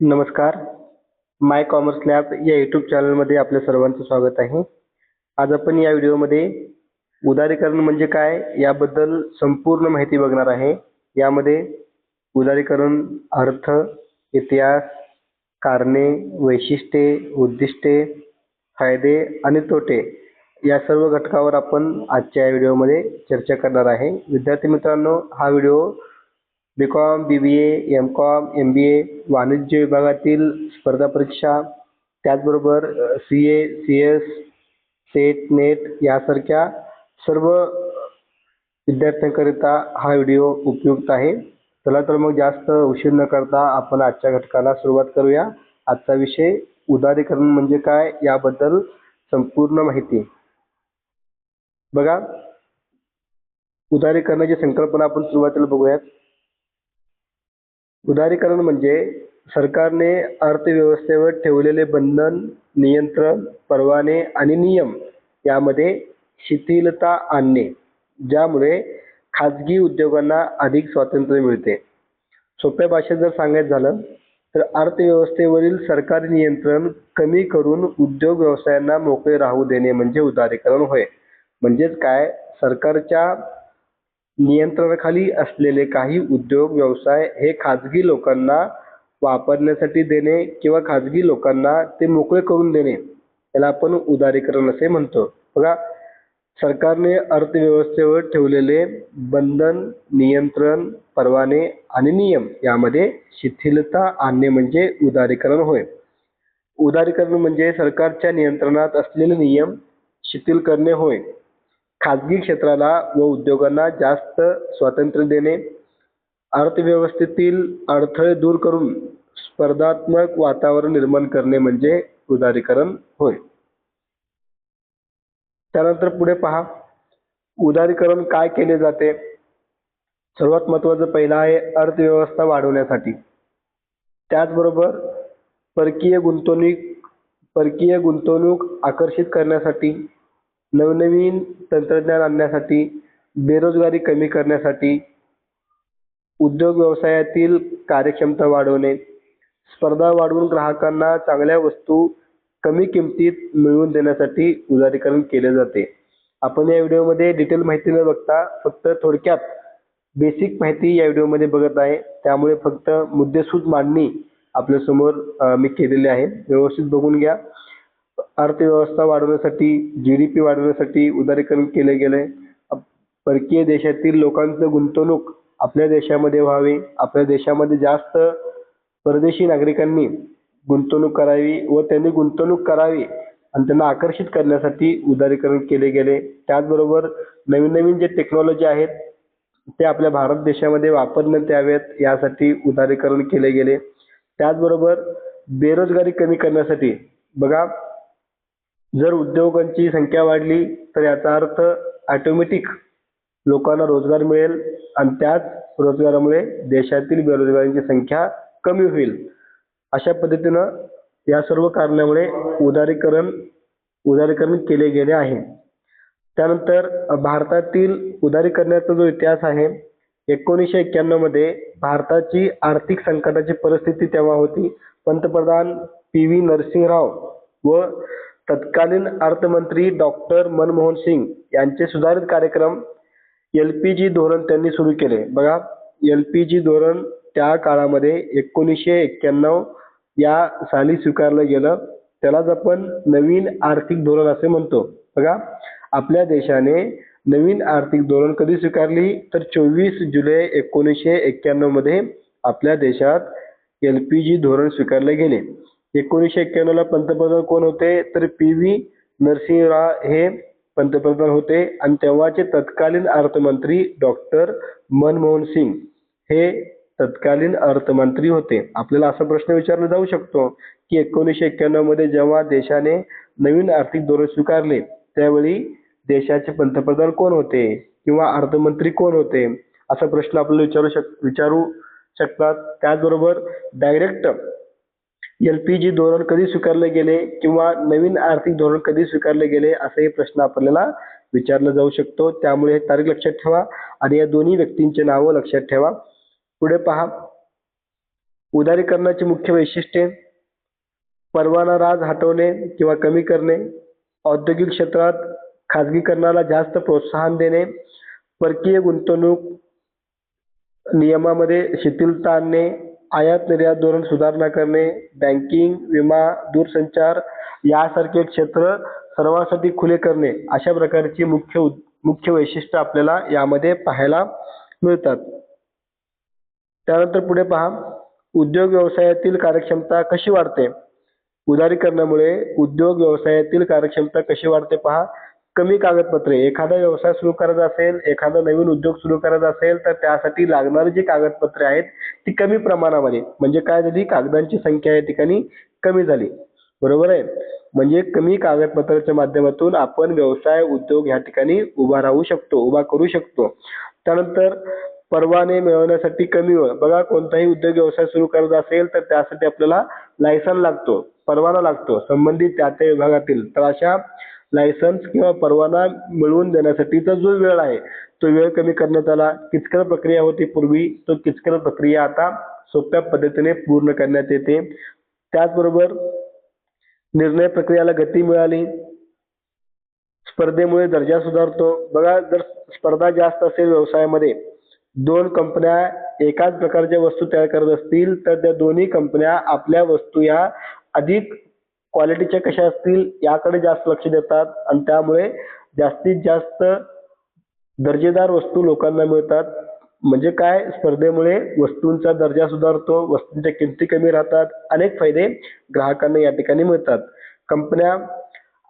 नमस्कार. My commerce lab या YouTube चॅनलमध्ये आपल्या सर्वांचं स्वागत आहे. आज आपण या व्हिडिओमध्ये उदारीकरण म्हणजे काय याबद्दल संपूर्ण माहिती बघणार आहे. यामध्ये उदारीकरण अर्थ इतिहास कारणे वैशिष्ट्ये उद्दिष्टे फायदे आणि तोटे या सर्व घटकावर आपण आजच्या या व्हिडिओमध्ये चर्चा करणार आहे. विद्यार्थी मित्रांनो हा video B Com B B A M Com M B A वाणिज्य विभागातील स्पर्धा परीक्षा त्याचबरोबर C A C S SET NET यासारख्या सर्व विद्यार्थ्यांकरिता हा व्हिडिओ उपयुक्त आहे. चला तर मग जास्त उशीर न करता आपण आजच्या घटकाला सुरुवात करूया. आजचा विषय उदारीकरण म्हणजे काय याबद्दल संपूर्ण माहिती. बघा उदारीकरणाची संकल्पना आपण सुरुवातीला बघूयात. उदारीकरण म्हणजे सरकारने अर्थव्यवस्थेवर ठेवलेले बंधन नियंत्रण परवाने आणि नियम यामध्ये शिथिलता आणणे ज्यामुळे खाजगी उद्योगांना अधिक स्वातंत्र्य मिळते. सोप्या भाषेत जर सांगायचं झालं तर अर्थव्यवस्थेवरील सरकारी नियंत्रण कमी करून उद्योग व्यवसायांना मोकळे राहू देणे म्हणजे उदारीकरण होय. म्हणजेच काय? सरकारच्या नियंत्रणाखाली असलेले काही उद्योग व्यवसाय हे खाजगी लोकांना वापरण्यासाठी देणे किंवा खाजगी लोकांना ते मोकळे करून देणे याला आपण उदारीकरण असे म्हणतो. बघा सरकारने अर्थव्यवस्थेवर ठेवलेले बंधन नियंत्रण परवाने आणि नियम यामध्ये शिथिलता आणणे म्हणजे उदारीकरण होय. उदारीकरण म्हणजे सरकारच्या नियंत्रणात असलेले नियम शिथिल करणे होय. खाजगी क्षेत्राला व उद्योगांना जास्त स्वातंत्र्य देणे अर्थव्यवस्थेतील अडथळे दूर करून स्पर्धात्मक वातावरण निर्माण करणे म्हणजे उदारीकरण होय. त्यानंतर पुढे पहा उदारीकरण काय केले जाते? सर्वात महत्वाचं पहिलं आहे अर्थव्यवस्था वाढवण्यासाठी. त्याचबरोबर परकीय गुंतवणूक परकीय गुंतवणूक आकर्षित करण्यासाठी नवनवीन तंत्रज्ञान आणण्यासाठी बेरोजगारी कमी करण्यासाठी उद्योग व्यवसायातील कार्यक्षमता वाढवणे स्पर्धा वाढवून ग्राहकांना चांगल्या वस्तू कमी किमतीत मिळवून देण्यासाठी उदारीकरण केले जाते. आपण या व्हिडिओमध्ये डिटेल माहिती न बघता फक्त थोडक्यात बेसिक माहिती या व्हिडिओमध्ये बघत आहे. त्यामुळे फक्त मुद्देसूद मांडणी आपल्यासमोर मी केलेली आहे. व्यवस्थित बघून घ्या. अर्थव्यवस्था वाढवण्यासाठी जी डी पी वाढवण्यासाठी उदारीकरण केले गेले. परकीय देशातील लोकांचं गुंतवणूक आपल्या देशामध्ये व्हावी. आपल्या देशामध्ये जास्त परदेशी नागरिकांनी गुंतवणूक करावी व त्यांनी गुंतवणूक करावी आणि त्यांना आकर्षित करण्यासाठी उदारीकरण केले गेले. त्याचबरोबर नवीन नवीन जे टेक्नॉलॉजी आहेत ते आपल्या भारत देशामध्ये वापरण्यात यावेत यासाठी उदारीकरण केले गेले. त्याचबरोबर बेरोजगारी कमी करण्यासाठी बघा जर उद्योगांची संख्या वाढली तर याचा अर्थ ऑटोमॅटिक लोकांना रोजगार मिळेल आणि त्याच रोजगारामुळे देशातील बेरोजगारांची संख्या कमी होईल. अशा पद्धतीनं या सर्व कारणामुळे उदारीकरण उदारीकरण केले गेले आहे. त्यानंतर भारतातील उदारीकरणाचा जो इतिहास आहे एकोणीसशे एक्क्याण्णवमध्ये भारताची आर्थिक संकटाची परिस्थिती तेव्हा होती. पंतप्रधान पी व्ही नरसिंहराव व तत्कालीन अर्थमंत्री डॉक्टर मनमोहन सिंग यांचे सुधारित कार्यक्रम एल पी जी धोरण त्यांनी सुरू केले. बघा एल पी जी धोरण त्या काळामध्ये एकोणीसशे एक्क्याण्णव या साली स्वीकारलं गेलं. त्यालाच आपण नवीन आर्थिक धोरण असे म्हणतो. बघा आपल्या देशाने नवीन आर्थिक धोरण कधी स्वीकारली? तर चोवीस जुलै एकोणीसशे एक्क्याण्णवमध्ये आपल्या देशात एल पी जी धोरण स्वीकारले गेले. एकोणीसशे एक्क्याण्णवला पंतप्रधान कोण होते? तर पी व्ही नरसिंहराव हे पंतप्रधान होते. आणि तेव्हाचे तत्कालीन अर्थमंत्री डॉक्टर मनमोहन सिंग हे तत्कालीन अर्थमंत्री होते. आपल्याला असा प्रश्न विचारला जाऊ शकतो की एकोणीसशे एक्क्याण्णवमध्ये जेव्हा देशाने नवीन आर्थिक धोरण स्वीकारले त्यावेळी देशाचे पंतप्रधान कोण होते? किंवा अर्थमंत्री कोण होते? असा प्रश्न आपल्याला विचारू शक विचारू शकतात. त्याचबरोबर डायरेक्ट एल पी जी धोरण कधी स्वीकारले गेले किंवा नवीन आर्थिक धोरण कधी स्वीकारले गेले असाही प्रश्न आपल्याला विचारला जाऊ शकतो. त्यामुळे हे तारीख लक्षात ठेवा आणि या दोन्ही व्यक्तींचे नावं लक्षात ठेवा. पुढे पहा. उदारीकरणाची मुख्य वैशिष्ट्ये. परवाना राज हटवणे किंवा कमी करणे. औद्योगिक क्षेत्रात खाजगीकरणाला जास्त प्रोत्साहन देणे. परकीय गुंतवणूक नियमामध्ये शिथिलता आणणे. आयात निर्यात धोरण सुधारणा करणे बँकिंग विमा दूरसंचार यासारखे क्षेत्र सर्वांसाठी खुले करणे अशा प्रकारची मुख्य मुख्य वैशिष्ट्य आपल्याला यामध्ये पाहायला मिळतात. त्यानंतर पुढे पहा. उद्योग व्यवसायातील कार्यक्षमता कशी वाढते? उदारीकरणामुळे उद्योग व्यवसायातील कार्यक्षमता कशी वाढते पहा. कमी कागदपत्रे. एखादा व्यवसाय सुरू करायचा असेल एखादा नवीन उद्योग सुरू करायचा असेल तर त्यासाठी लागणारी जी कागदपत्रे आहेत ती कमी प्रमाणामध्ये. म्हणजे काय झाली? कागदांची संख्या या ठिकाणी कमी झाली. बरोबर आहे? म्हणजे कमी कागदपत्राच्या माध्यमातून आपण व्यवसाय उद्योग या ठिकाणी उभा राहू शकतो उभा करू शकतो. त्यानंतर परवाने मिळवण्यासाठी कमी वेळ. बघा कोणताही उद्योग व्यवसाय सुरू करायचा असेल तर त्यासाठी आपल्याला लायसन लागतो परवाना लागतो. संबंधित त्या त्या विभागातील. तर अशा लायसन्स किंवा परवाना मिळवून देण्यासाठीचा जो वेळ आहे तो वेळ कमी करण्यात आला. किचकट प्रक्रिया होती पूर्वी तो किचकट प्रक्रिया आता सोप्या पद्धतीने पूर्ण करण्यात येते. त्याचबरोबर निर्णय प्रक्रियेला गती मिळाली. स्पर्धेमुळे दर्जा सुधारतो. बघा जर स्पर्धा जास्त असेल व्यवसायामध्ये दोन कंपन्या एकाच प्रकारच्या वस्तू तयार करत असतील तर त्या दोन्ही कंपन्या आपल्या वस्तू या अधिक क्वालिटीच्या कशा असतील याकडे जास्त लक्ष देतात आणि त्यामुळे जास्तीत जास्त दर्जेदार वस्तू लोकांना मिळतात. म्हणजे काय? स्पर्धेमुळे वस्तूंचा दर्जा सुधारतो वस्तूंच्या किमती कमी राहतात अनेक फायदे ग्राहकांना या ठिकाणी मिळतात. कंपन्या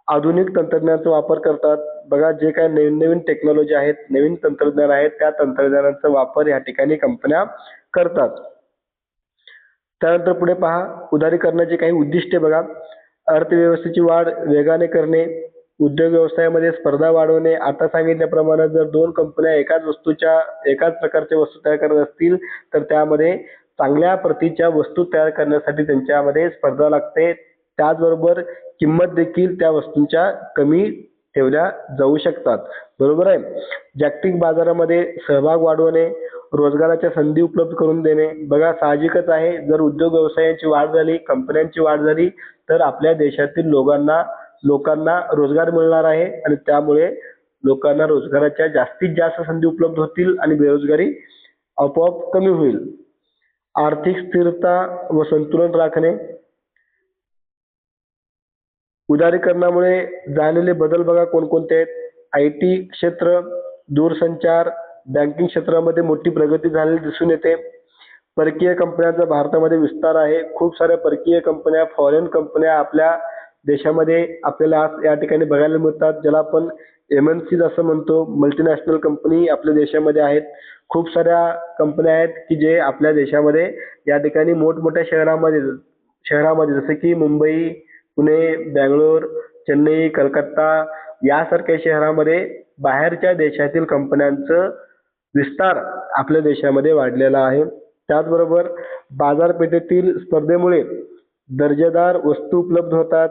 आधुनिक तंत्रज्ञानाचा वापर करतात. बघा जे काय नवीन नवीन टेक्नॉलॉजी आहेत नवीन तंत्रज्ञान आहेत त्या तंत्रज्ञानाचा वापर या ठिकाणी कंपन्या करतात. त्यानंतर पुढे पहा उदारीकरणाची काही उद्दिष्टे बघा. अर्थव्यवस्थेची वाढ वेगाने करणे उद्योग व्यवसायामध्ये स्पर्धा वाढवणे आता सांगितल्याप्रमाणे जर दोन कंपन्या एकाच वस्तूच्या एकाच प्रकारच्या वस्तू तयार करत असतील तर त्यामध्ये चांगल्या प्रतीच्या वस्तू तयार करण्यासाठी त्यांच्यामध्ये स्पर्धा लागते. त्याचबरोबर किंमत देखील त्या वस्तूंच्या कमी ठेवल्या जाऊ शकतात. बरोबर आहे? जागतिक बाजारामध्ये सहभाग वाढवणे रोजगाराच्या संधी उपलब्ध करून देणे. बघा साहजिकच आहे. जर उद्योग व्यवसायाची वाढ झाली कंपन्यांची वाढ झाली तर आपल्या देशातील लोकांना लोकांना रोजगार मिळणार आहे आणि त्यामुळे लोकांना रोजगाराच्या जास्तीत जास्त संधी उपलब्ध होतील आणि बेरोजगारी आपोआप कमी होईल. आर्थिक स्थिरता व संतुलन राखणे. उदारीकरणामुळे झालेले बदल बघा कोणकोणते आहेत. आय टी क्षेत्र दूरसंचार बँकिंग क्षेत्रामध्ये मोठी प्रगती झालेली दिसून येते. परकीय कंपन्यांचा भारतामध्ये विस्तार आहे. खूप साऱ्या परकीय कंपन्या फॉरेन कंपन्या आपल्या देशामध्ये आपल्याला आज या ठिकाणी बघायला मिळतात ज्याला आपण एम एन सीज असं म्हणतो. मल्टीनॅशनल कंपनी आपल्या देशामध्ये आहेत. खूप साऱ्या कंपन्या आहेत की जे आपल्या देशामध्ये या ठिकाणी मोठमोठ्या शहरामध्ये शहरामध्ये जसं की मुंबई पुणे बँगलोर चेन्नई कलकत्ता यासारख्या शहरामध्ये बाहेरच्या देशातील कंपन्यांचं विस्तार आपल्या देशामध्ये वाढलेला आहे. त्याचबरोबर बाजारपेठेतील स्पर्धेमुळे दर्जेदार वस्तू उपलब्ध होतात.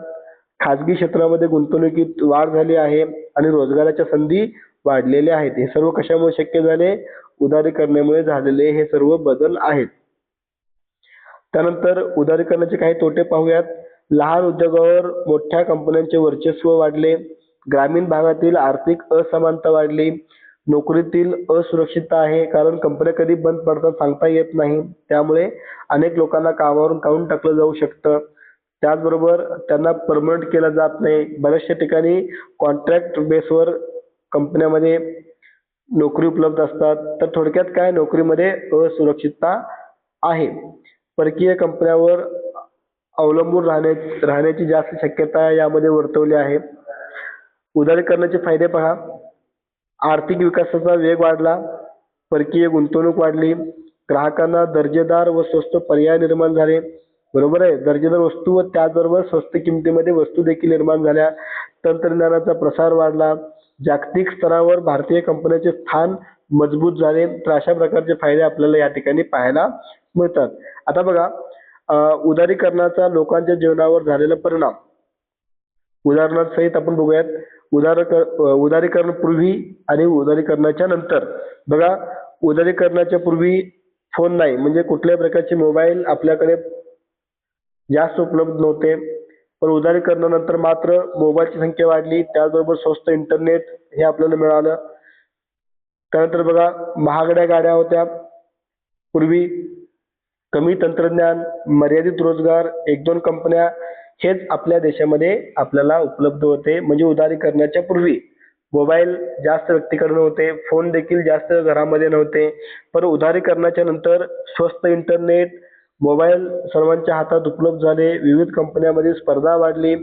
खाजगी क्षेत्रामध्ये गुंतवणुकीत वाढ झाली आहे आणि रोजगाराच्या संधी वाढलेल्या आहेत. हे सर्व कशामुळे शक्य झाले? उदारीकरणामुळे झालेले हे सर्व बदल आहेत. त्यानंतर उदारीकरणाचे काही तोटे पाहूयात. लहान उद्योगावर मोठ्या कंपन्यांचे वर्चस्व वाढले. ग्रामीण भागातील आर्थिक असमानता वाढली. नोकरीतील असुरक्षितता आहे कारण कंपन्या कधी बंद पडतात सांगता येत नाही. त्यामुळे अनेक लोकांना कामावरून काढून टाकलं जाऊ शकतं. त्याचबरोबर त्यांना परमनंट केलं जात नाही. बऱ्याचशा ठिकाणी कॉन्ट्रॅक्ट बेसवर कंपन्यामध्ये नोकरी उपलब्ध असतात. तर थोडक्यात काय नोकरीमध्ये असुरक्षितता आहे? परकीय कंपन्यावर अवलंबून राहण्या राहण्याची जास्त शक्यता यामध्ये वर्तवली आहे. उदारीकरणाचे फायदे पहा. आर्थिक विकासाचा वेग वाढला परकीय गुंतवणूक वाढली ग्राहकांना दर्जेदार व स्वस्त पर्याय निर्माण झाले. बरोबर आहे दर्जेदार वस्तू व त्याचबरोबर स्वस्त किमतीमध्ये वस्तू देखील निर्माण झाल्या. तंत्रज्ञानाचा प्रसार वाढला जागतिक स्तरावर भारतीय कंपन्यांचे स्थान मजबूत झाले. तर अशा प्रकारचे फायदे आपल्याला या ठिकाणी पाहायला मिळतात. आता बघा उदारीकरणाचा लोकांच्या जीवनावर झालेला परिणाम. उदाहरणासहित आपण बघूयात उदार उदारीकरण पूर्वी आणि उदारीकरणाच्या नंतर. बघा उदारीकरणाच्या पूर्वी फोन नाही. म्हणजे कुठल्याही प्रकारचे मोबाईल आपल्याकडे जास्त उपलब्ध नव्हते. पण उदारीकरणानंतर मात्र मोबाईलची संख्या वाढली. त्याचबरोबर स्वस्त इंटरनेट हे आपल्याला मिळालं. त्यानंतर बघा महागड्या गाड्या होत्या. पूर्वी कमी तंत्रज्ञान मर्यादित रोजगार एक दोन कंपन्या हेच आपल्या देशामध्ये आपल्याला उपलब्ध होते. म्हणजे उदारीकरणाच्या पूर्वी मोबाईल जास्त व्यक्तीकडे नव्हते फोन देखील जास्त घरामध्ये नव्हते. पण उदारीकरणाच्या नंतर स्वस्त इंटरनेट मोबाईल सर्वांच्या हातात उपलब्ध झाले. विविध कंपन्यामध्ये स्पर्धा वाढली.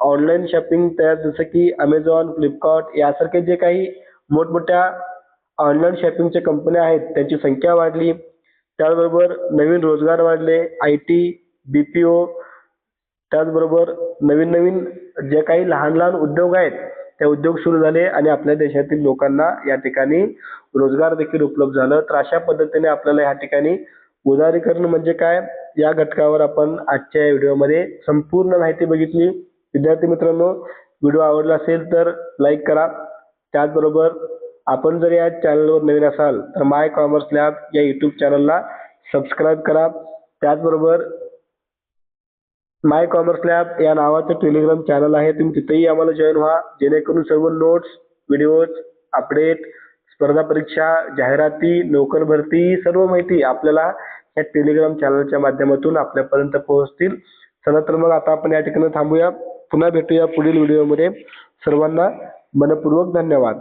ऑनलाईन शॉपिंग तयार जसं की अमेझॉन फ्लिपकार्ट यासारखे जे काही मोठमोठ्या ऑनलाईन शॉपिंगच्या कंपन्या आहेत त्यांची संख्या वाढली. त्याचबरोबर नवीन रोजगार वाढले. I T B P O त्याचबरोबर नवीन नवीन जे काही लहान लहान उद्योग आहेत ते उद्योग सुरू झाले आणि आपल्या देशातील लोकांना या ठिकाणी रोजगार देखील उपलब्ध झालं. तर अशा पद्धतीने आपल्याला या ठिकाणी उदारीकरण म्हणजे काय या घटकावर आपण आजच्या व्हिडिओमध्ये संपूर्ण माहिती बघितली. विद्यार्थी मित्रांनो व्हिडिओ आवडला असेल तर लाईक करा. त्याचबरोबर आपण जर या चॅनलवर नवीन असाल तर माय कॉमर्स लॅब या यूट्यूब चॅनलला सबस्क्राईब करा. त्याचबरोबर माय कॉमर्स लॅब या नावाचं टेलिग्राम चॅनल आहे. तुम्ही तिथेही आम्हाला जॉईन व्हा. जेणेकरून सर्व नोट्स व्हिडिओज अपडेट स्पर्धा परीक्षा जाहिराती नोकर भरती सर्व माहिती आपल्याला या टेलिग्राम चॅनलच्या माध्यमातून आपल्यापर्यंत पोहोचतील. चला तर मग आता आपण या ठिकाणी थांबूया. पुन्हा भेटूया पुढील व्हिडिओमध्ये सर्वांना मनपूर्वक धन्यवाद.